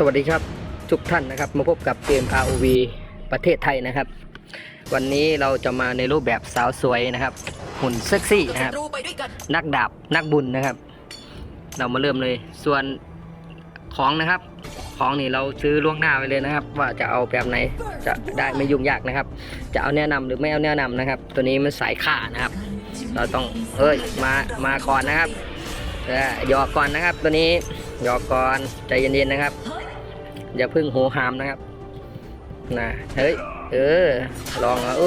สวัสดีครับทุกท่านนะครับมาพบกับเกม ROV ประเทศไทยนะครับ วันนี้เราจะมาในรูปแบบสาวสวยนะครับ หุ่นเซ็กซี่นะครับรู้ไปด้วยกันนักดาบนักบุญนะครับ เรามาเริ่มเลยส่วนของนะครับ ของนี่เราซื้อล่วงหน้าไปเลยนะครับ ว่าจะเอาแบบไหนจะได้ไม่ยุ่งยากนะครับ จะเอาแนะนำหรือไม่เอาแนะนำนะครับ ตัวนี้มันสายข่านะครับ เราต้องเอ้ยมามาก่อนนะครับเออหยอกก่อนนะครับ ตัวนี้หยอกก่อนใจเย็นๆนะครับ อย่าพึ่งโหหามนะครับนะเฮ้ยเออลองเอาเอ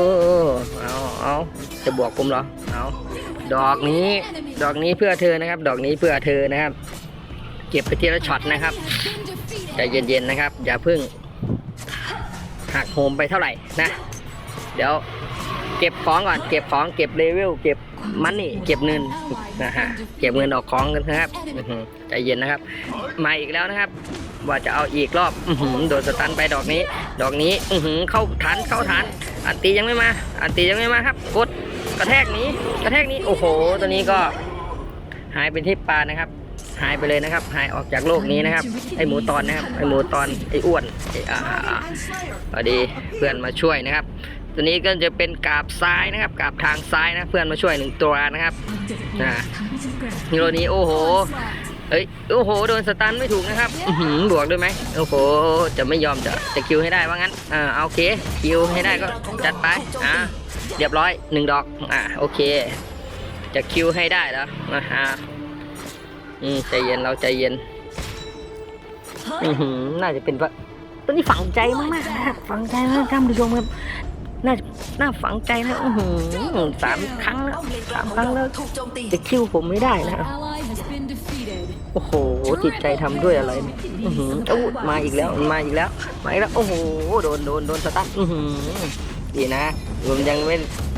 เอาเอาจะบวกผมเหรอเอาดอกนี้ดอกนี้เพื่อเธอนะครับ ดอกนี้เพื่อเธอนะครับ เก็บไปทีละช็อตนะครับใจเย็นๆนะครับ อย่าพึ่งหักโหมไปเท่าไหร่นะ เดี๋ยวเก็บของก่อนเก็บของเก็บเลเวลเก็บมันนี่เก็บเงินนะฮะเก็บเงินออกของกันนะครับใจเย็นนะครับ มาอีกแล้วนะครับ ว่าจะเอาอีกรอบอื้อหือโดนสตันไปดอกนี้ ดอกนี้อือหือเข้าฐานเข้าฐาน อันตียังไม่มา อันตียังไม่มาครับ กดกระแทกนี้กระแทกนี้โอ้โห ตัวนี้ก็หายเป็นที่ปลานะครับ หายไปเลยนะครับ หายออกจากโลกนี้นะครับ ไอหมูตอนนะครับ ไอหมูตอนไออ้วนไออ่าอ่าอ่าพอดีเพื่อนมาช่วยนะครับ ตัวนี้ก็จะเป็นกราบซ้ายนะครับกราบทางซ้ายนะ เพื่อนมาช่วยหนึ่งตัวนะครับนะฮีโร่นี้โอ้โห เอ้ยโอ้โหโดนสตันไม่ถูกนะครับอื้อหือบวกด้วยไหมโอ้โหจะไม่ยอมจะจะคิวให้ได้ว่างั้นอ่าโอเคคิวให้ได้ก็จัดไปอ่าเรียบร้อยหนึ่งดอกอ่าโอเค จะคิวให้ได้แล้วนะฮะอืมใจเย็นเราใจเย็นอือหือน่าจะเป็นว่าตัวนี้ฝังใจมากๆฝังใจมากท่านผู้ชมครับน่าน่าฝังใจนะอือหือสามครั้งแล้วป้อมเลนกสามครั้งแล้วถูกโจมตีจะคิวผมไม่ได้นะ โอ้โห จิตใจทำด้วยอะไรเนี่ยอือหืออู้มาอีกแล้ว มาอีกแล้ว มาอีกแล้ว โอ้โห โดน โดน โดนสตั๊อือหือดีนะผมยังไม่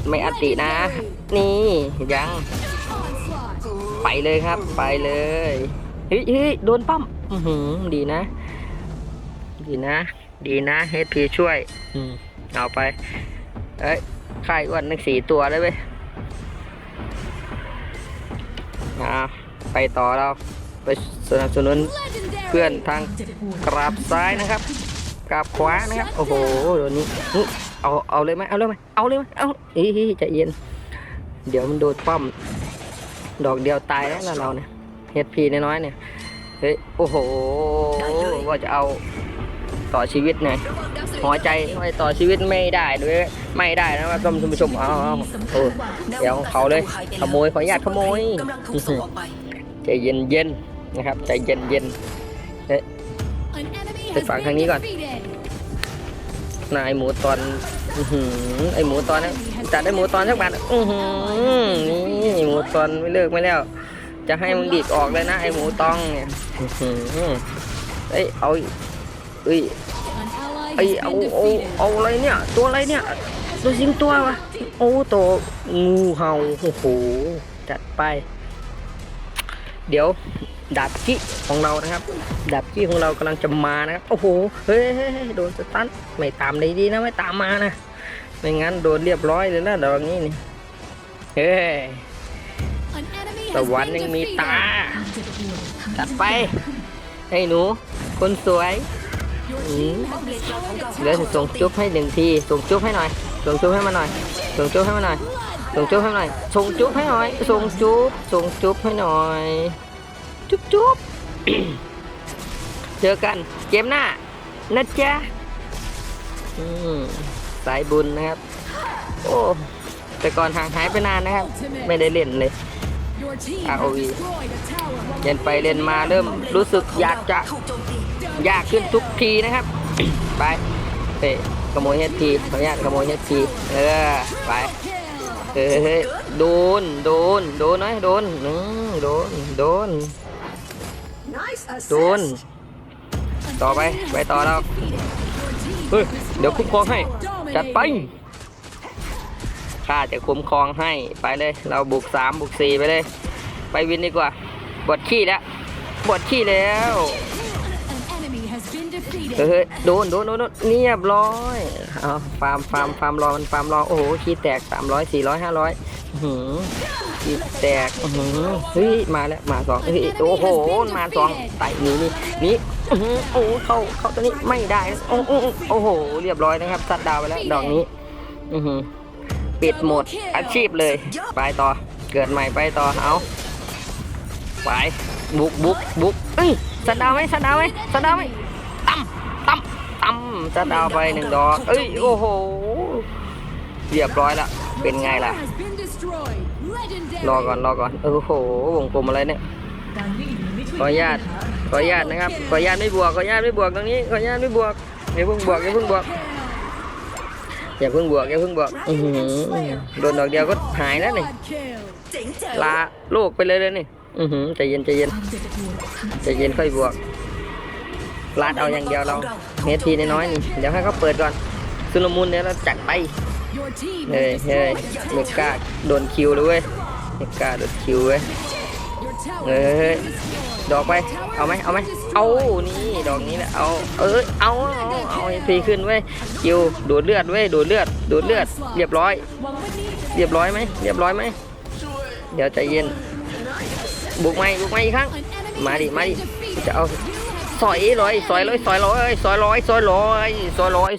ไม่อตินะ นี่ ยัง ไปเลยครับ ไปเลย เฮ้ยเฮ้ยโดนป้อมอือหือ ดีนะ ดีนะ ดีนะเฮดพีช่วย อืมเอาไป เอ้ยค่ายอ้วนนึกสี่ตัวเลยเว้ยอ่าไปต่อเรา ไปสนับสนุนเพื่อนทางกราบซ้ายนะครับกราบขวานะครับโอ้โหโดนนี้อื้อเอาเอาเลยไหมเอาเลยไหมเอาเลยไหมเอาเฮ้ยใจเย็น เดี๋ยวมันโดนป้อม ดอกเดียวตายแล้วนะเราเนี่ยเฮดพีน้อยๆเนี่ยเฮ้ยโอ้โหว่าจะเอาต่อชีวิตไงหัวใจไว้ต่อชีวิตไม่ได้ด้วยไม่ได้นะครับท่านผู้ชมเอาเอาเออเดี๋ยวของเขาเลยขโมยขออนุญาตขโมยกำลังถูกส่งออกไปใจเย็นเย็นๆ นะครับใจเย็นเย็น An enemy Phải has phản been kháng nghĩ ก่อน defeated. ๆนายหมูตอนอื้อหือไอหมูตอนนะจัดได้หมูตอนสักบาทอือหือนี่หมูตอนไม่เลิกไม่แล้ว จะให้มึงดีดออกเลยนะไอหมูตองเนี่ยอื้อหือเอ้ยเอาเอ้ย An ally ไอ้ has เอา been เอา defeated. เอาอะไรเนี่ยตัวอะไรเนี่ยตัวสิงตัววะโอ้ตัวงูเห่าโอ้โหจัดไป เดี๋ยว ดาบกี้ของเรานะครับ ดาบกี้ของเรากำลังจะมานะครับโอ้โหเฮ้ยเฮ้ยโดนสตันไม่ตามเลยดีนะไม่ตามมานะไม่งั้นโดนเรียบร้อยเลยนะดอกนี้นี่เฮ้ย An enemy ตะ has วัน been ยังมีตาจัดไปให้หนู คนสวยเลนกลางของเราเดี๋ยวส่งจุ๊บให้หนึ่งทีส่งจุ๊บให้หน่อยส่งจุ๊บให้มาหน่อยส่งจุ๊บให้มาหน่อยส่งจุ๊บให้หน่อยส่งจุ๊บให้หน่อยส่งจุ๊บส่งจุ๊บให้หน่อย จุ๊บจุ๊บเจอกันเกมหน้า นะจ๊ะอืมสายบุญนะครับ โอ้ แต่ก่อนห่างหายไปนานนะครับ ไม่ได้เล่นเลย Your team ROV. has destroyed a tower. เล่นไปเล่นมาเริ่มรู้สึกอยากจะถูกโจมตียากขึ้นทุกทีนะครับ ไปเฮ้ยขโมยเฮดทีขออนุญาตขโมยเฮดทีเออ ไปเฮ้ยเฮ้ยโดนโดน โดนไหมโดนอืมโดนโดน โดนต่อไป ไปต่อเราเฮ้ย เดี๋ยวคุ้มครองให้ จัดไป ข้าจะคุ้มครองให้ ไปเลย เราบุกสามบุกสี่ไปเลย ไปวินดีกว่า บดขี้แล้ว บดขี้แล้ว เฮ้ยโดนโดนโดนโดนเรียบร้อยเอาฟาร์มฟาร์มฟาร์มรอมันฟาร์มรอโอ้โหขี้แตกสามร้อยสี่ร้อยห้าร้อยหืออีกแตกหือเฮ้ยมาแล้วมาสองเฮ้ยโอ้โหมาสองไต่หนีนี่นี่อื้อหือโอ้เข้าเข้าตัวนี้ไม่ได้โอ้โอ้โอ้โหเรียบร้อยนะครับซัดดาวไปแล้วดอกนี้อือหือปิดหมดอาชีพเลย ไปต่อเกิดใหม่ไปต่อเอาไปบุกบุกบุกเอ้ยซัดดาวไหมซัดดาวไหมซัดดาวไหม ตั้มตั้มตั้มซัดาวไปหนึ่งดอก เอ้ย โอ้โหเรียบร้อยละเป็นไงล่ะ รอก่อนรอก่อนโอ้โหวงกลมอะไรเนี่ยขออนุญาตขออนุญาตนะครับขออนุญาตไม่บวกขออนุญาตไม่บวกตรงนี้ขออนุญาตไม่บวกอย่าเพิ่งบวกอย่าเพิ่งบวกอย่าเพิ่งบวกอย่าเพิ่งบวกอือหือโดนดอกเดียวก็หายแล้วนี่ลาโลกไปเลยเลยนี่อือหือใจเย็นใจเย็นใจเย็นค่อยบวก ลาดเอาอย่างเดียวเราเมทีน้อยๆนี่เดี๋ยวให้เขาเปิดก่อนซุลมุนเดี๋ยวเราจัดไปเฮ้ยเฮ้ยเมกาโดนคิวเลยเว้ยเมกาโดนคิวเว้ยเฮ้ยดอกไปเอาไหมเอาไหมเอานี่ดอกนี้แหละเอาเออเอาเอาเอาทีขึ้นเว้ยคิวดูดเลือดเว้ยดูดเลือดดูดเลือด เรียบร้อย เรียบร้อยไหมเรียบร้อยไหมเดี๋ยวใจเย็นบุกไหมบุกไหมอีกครั้งมาดิมาดิจะเอา สอยร้อยสอยร้อยสอยร้อยสอยร้อยสอยร้อยสอยร้อย